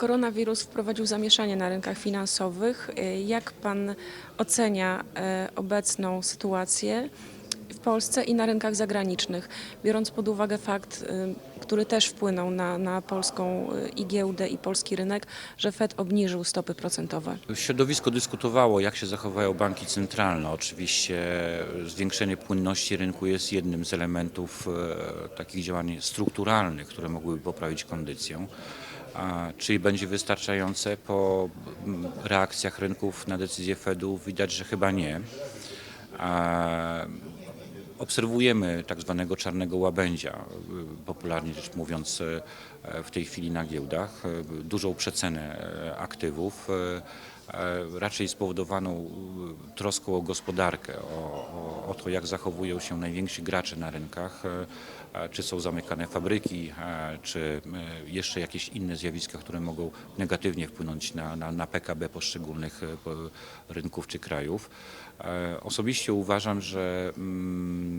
Koronawirus wprowadził zamieszanie na rynkach finansowych. Y, Jak pan ocenia e, obecną sytuację w Polsce i na rynkach zagranicznych, biorąc pod uwagę fakt, y, który też wpłynął na, na polską y, i giełdę i polski rynek, że Fed obniżył stopy procentowe? Środowisko dyskutowało, jak się zachowają banki centralne. Oczywiście zwiększenie płynności rynku jest jednym z elementów e, takich działań strukturalnych, które mogłyby poprawić kondycję. A, czyli będzie wystarczające po reakcjach rynków na decyzję Fedu? Widać, że chyba nie. A, Obserwujemy tak zwanego czarnego łabędzia, y, popularnie rzecz mówiąc y, w tej chwili na giełdach, y, dużą przecenę aktywów, raczej spowodowaną troską o gospodarkę, o, o, to jak zachowują się najwięksi gracze na rynkach, czy są zamykane fabryki, czy jeszcze jakieś inne zjawiska, które mogą negatywnie wpłynąć na, na, na PKB poszczególnych po- rynków czy krajów. Osobiście uważam, że mm,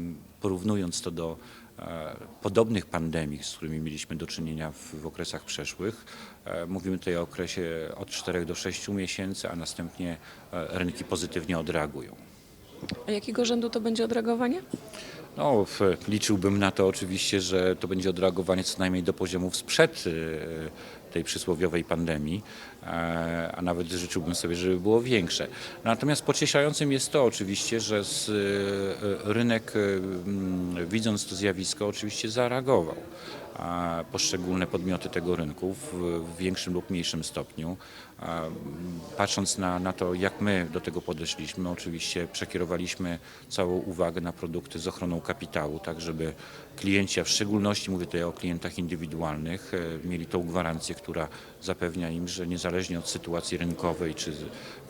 porównując to do e, podobnych pandemii, z którymi mieliśmy do czynienia w, w okresach przeszłych, e, mówimy tutaj o okresie od 4 do 6 miesięcy, a następnie e, rynki pozytywnie odreagują. A jakiego rzędu to będzie odreagowanie? No, liczyłbym na to oczywiście, że to będzie odreagowanie co najmniej do poziomów sprzed tej przysłowiowej pandemii, e, a nawet życzyłbym sobie, żeby było większe. Natomiast pocieszającym jest to oczywiście, że e, rynek, e, mm, widząc to zjawisko, oczywiście zareagował. Poszczególne podmioty tego rynku w, większym lub mniejszym stopniu. Patrząc na, na to, jak my do tego podeszliśmy, oczywiście przekierowaliśmy całą uwagę na produkty z ochroną kapitału, tak żeby klienci, a w szczególności mówię tutaj o klientach indywidualnych, e, mieli tą gwarancję, która zapewnia im, że niezależnie od sytuacji rynkowej czy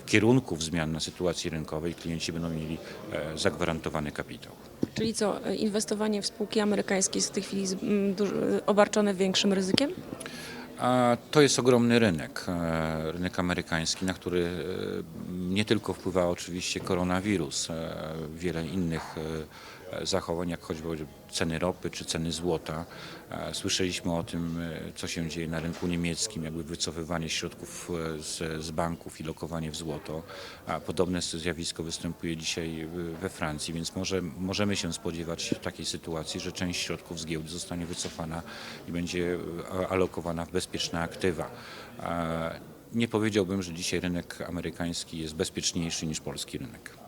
kierunków zmian na sytuacji rynkowej, klienci będą mieli e, zagwarantowany kapitał. Czyli co, e, inwestowanie w spółki amerykańskie jest w tej chwili e, obarczone większym ryzykiem? To jest ogromny rynek, e, rynek amerykański, na który nie tylko wpływa oczywiście koronawirus, wiele innych zachowań, jak choćby ceny ropy czy ceny złota. E, Słyszeliśmy o tym, e, co się dzieje na rynku niemieckim, jakby wycofywanie środków e, z, z banków i lokowanie w złoto. A podobne zjawisko występuje dzisiaj we Francji, więc może, możemy się spodziewać takiej sytuacji, że część środków z giełdy zostanie wycofana i będzie alokowana w bezpieczne aktywa. Nie powiedziałbym, że dzisiaj rynek amerykański jest bezpieczniejszy niż polski rynek.